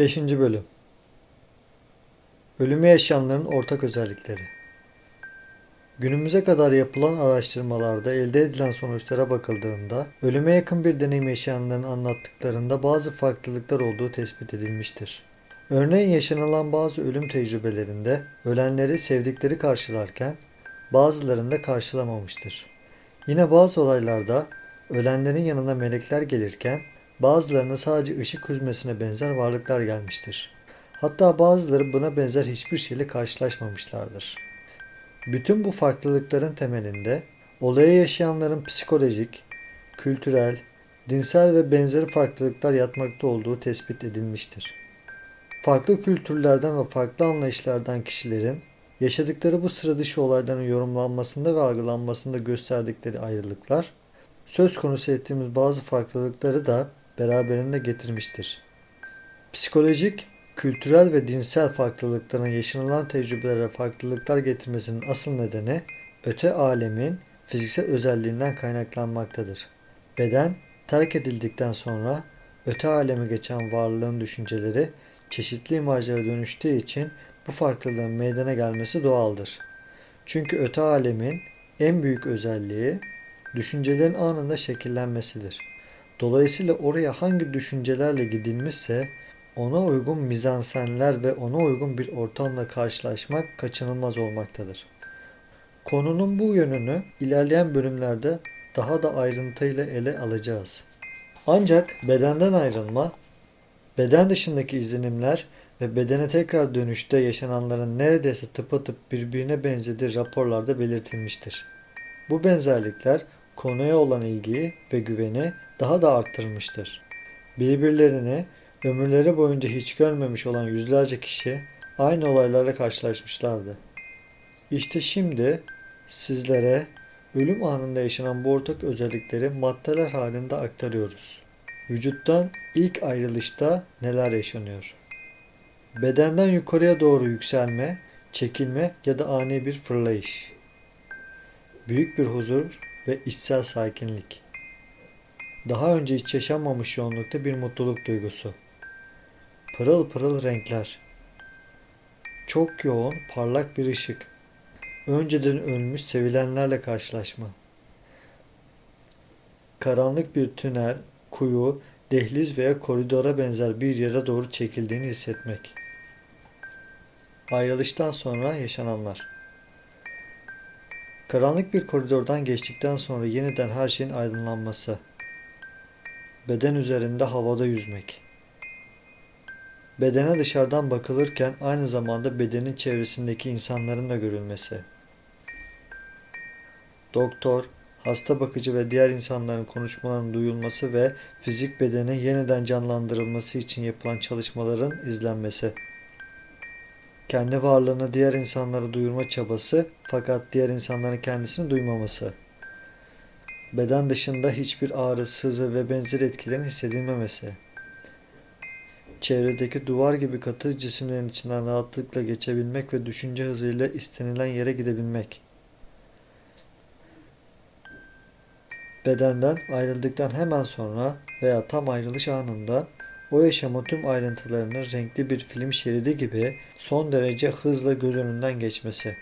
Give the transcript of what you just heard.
5. Bölüm Ölümü yaşayanların ortak özellikleri Günümüze kadar yapılan araştırmalarda elde edilen sonuçlara bakıldığında ölüme yakın bir deneyim yaşayanların anlattıklarında bazı farklılıklar olduğu tespit edilmiştir. Örneğin yaşanılan bazı ölüm tecrübelerinde ölenleri sevdikleri karşılarken bazılarında karşılamamıştır. Yine bazı olaylarda ölenlerin yanına melekler gelirken bazılarına sadece ışık hüzmesine benzer varlıklar gelmiştir. Hatta bazıları buna benzer hiçbir şeyle karşılaşmamışlardır. Bütün bu farklılıkların temelinde olayı yaşayanların psikolojik, kültürel, dinsel ve benzeri farklılıklar yatmakta olduğu tespit edilmiştir. Farklı kültürlerden ve farklı anlayışlardan kişilerin yaşadıkları bu sıra dışı olayların yorumlanmasında ve algılanmasında gösterdikleri ayrılıklar söz konusu ettiğimiz bazı farklılıkları da beraberinde getirmiştir. Psikolojik, kültürel ve dinsel farklılıkların yaşanılan tecrübelere farklılıklar getirmesinin asıl nedeni öte alemin fiziksel özelliğinden kaynaklanmaktadır. Beden terk edildikten sonra öte aleme geçen varlığın düşünceleri çeşitli imajlara dönüştüğü için bu farklılığın meydana gelmesi doğaldır. Çünkü öte alemin en büyük özelliği düşüncelerin anında şekillenmesidir. Dolayısıyla oraya hangi düşüncelerle gidilmişse ona uygun mizansenler ve ona uygun bir ortamla karşılaşmak kaçınılmaz olmaktadır. Konunun bu yönünü ilerleyen bölümlerde daha da ayrıntıyla ele alacağız. Ancak bedenden ayrılma, beden dışındaki izlenimler ve bedene tekrar dönüşte yaşananların neredeyse tıpatıp birbirine benzediği raporlarda belirtilmiştir. Bu benzerlikler konuya olan ilgiyi ve güveni daha da arttırmıştır. Birbirlerini ömürleri boyunca hiç görmemiş olan yüzlerce kişi aynı olaylarla karşılaşmışlardı. İşte şimdi sizlere ölüm anında yaşanan bu ortak özellikleri maddeler halinde aktarıyoruz. Vücuttan ilk ayrılışta neler yaşanıyor? Bedenden yukarıya doğru yükselme, çekilme ya da ani bir fırlayış. Büyük bir huzur ve içsel sakinlik. Daha önce hiç yaşanmamış yoğunlukta bir mutluluk duygusu. Pırıl pırıl renkler. Çok yoğun, parlak bir ışık. Önceden ölmüş sevilenlerle karşılaşma. Karanlık bir tünel, kuyu, dehliz veya koridora benzer bir yere doğru çekildiğini hissetmek. Ayrılıştan sonra yaşananlar. Karanlık bir koridordan geçtikten sonra yeniden her şeyin aydınlanması. Beden üzerinde havada yüzmek. Bedene dışarıdan bakılırken aynı zamanda bedenin çevresindeki insanların da görülmesi. Doktor, hasta bakıcı ve diğer insanların konuşmalarının duyulması ve fizik bedenin yeniden canlandırılması için yapılan çalışmaların izlenmesi. Kendi varlığını diğer insanlara duyurma çabası fakat diğer insanların kendisini duymaması. Beden dışında hiçbir ağrı, sızı ve benzeri etkilerin hissedilmemesi. Çevredeki duvar gibi katı cisimlerin içinden rahatlıkla geçebilmek ve düşünce hızıyla istenilen yere gidebilmek. Bedenden ayrıldıktan hemen sonra veya tam ayrılış anında o yaşamın tüm ayrıntılarının renkli bir film şeridi gibi son derece hızla göz önünden geçmesi.